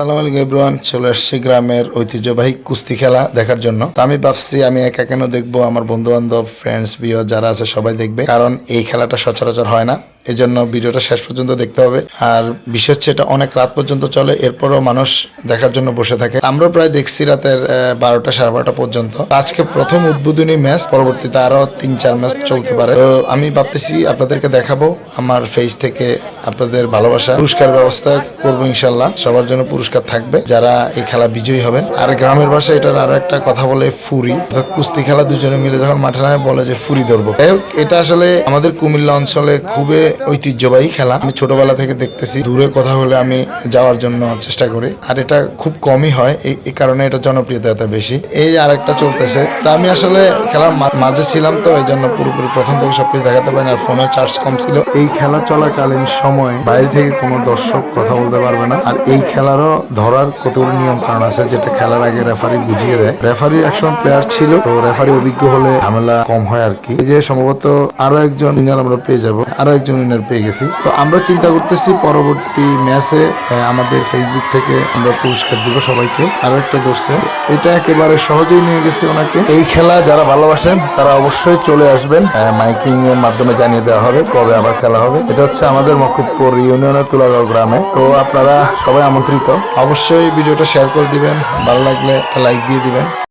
সালাম আলাইকুম এভরিওয়ান চলে আসছি গ্রামের ঐতিহ্যবাহী কুস্তি খেলা দেখার জন্য। তো আমি ভাবছি আমি একা কেন দেখব? আমার বন্ধু বান্ধব ফ্রেন্ডস বিয় যারা আছে সবাই দেখবে। কারণ এই খেলাটা সচরাচর হয় না। এই জন্য ভিডিওটা শেষ পর্যন্ত দেখতে হবে। আর বিশেষ এটা অনেক রাত পর্যন্ত চলে, এরপরও মানুষ দেখার জন্য বসে থাকে। আমরা প্রায় দেখছি রাতের বারোটা সাড়ে বারোটা পর্যন্ত। আজকে প্রথম উদ্বোধনী ম্যাচ, পরবর্তীতে আরও তিন চার ম্যাচ চলতে পারে। তো আমি ভাবতেছি আপনাদেরকে দেখাবো আমার ফেস থেকে আপনাদের ভালোবাসা। পুরস্কার ব্যবস্থা করব ইনশাল্লাহ সবার জন্য পুরস্কার থাকবে। যারা এই খেলা বিজয়ী হবেন। আর গ্রামের ভাষায় এটার আরও একটা কথা বলে, ফুরি। অর্থাৎ কুস্তি খেলা দুজনে মিলে যখন মাঠে নামে বলে যে, ফুরি ধরবো। এটা আসলে আমাদের কুমিল্লা অঞ্চলে খুবই ঐতিহ্যবাহী খেলা। আমি ছোটবেলা থেকে দেখতেছি, দূরে কথা হলে আমি যাওয়ার জন্য চেষ্টা করি। আর এটা খুব কমই হয় এই কারণে এটা জনপ্রিয়তা এত বেশি। এই আর একটা চলতেছে। তা আমি আসলে খেলার মাঝে ছিলাম তো, এই জন্য পুরোপুরি প্রথম থেকে সবকিছু দেখাতে পারি আর ফোনে চার্জ কম ছিল। এই খেলা চলাকালীন সময় বাইরে থেকে কোনো দর্শক কথা বলতে পারবে না। আর এই খেলারও ধরার কতগুলো নিয়ম কারণ আছে, যেটা খেলার আগে রেফারি বুঝিয়ে দেয়। রেফারি একসময় প্লেয়ার ছিল, তো রেফারি অভিজ্ঞ হলে ঝামেলা কম হয় আর কি। এই যে সম্ভবত আরও একজন আমরা পেয়ে যাব। আরও একজন উইনার পেয়ে গেছি। তো আমরা চিন্তা করতেছি পরবর্তী ম্যাচে আমাদের ফেসবুক থেকে আমরা পুরস্কার দিব সবাইকে। আরও একটা ধরছে, এটা একেবারে সহজেই নিয়ে গেছে ওনাকে। এই খেলা যারা ভালোবাসেন, তারা অবশ্যই চলে আসবেন। মাইকিং এর মাধ্যমে জানিয়ে দেওয়া হবে কবে আবার খেলা হবে। এটা হচ্ছে আমাদের মকুবপুর ইউনিয়নের তুলাগাঁও গ্রামে। তো আপনারা সবাই আমন্ত্রিত। অবশ্যই ভিডিওটা শেয়ার করে দিবেন। ভালো লাগলে লাইক দিয়ে দিবেন।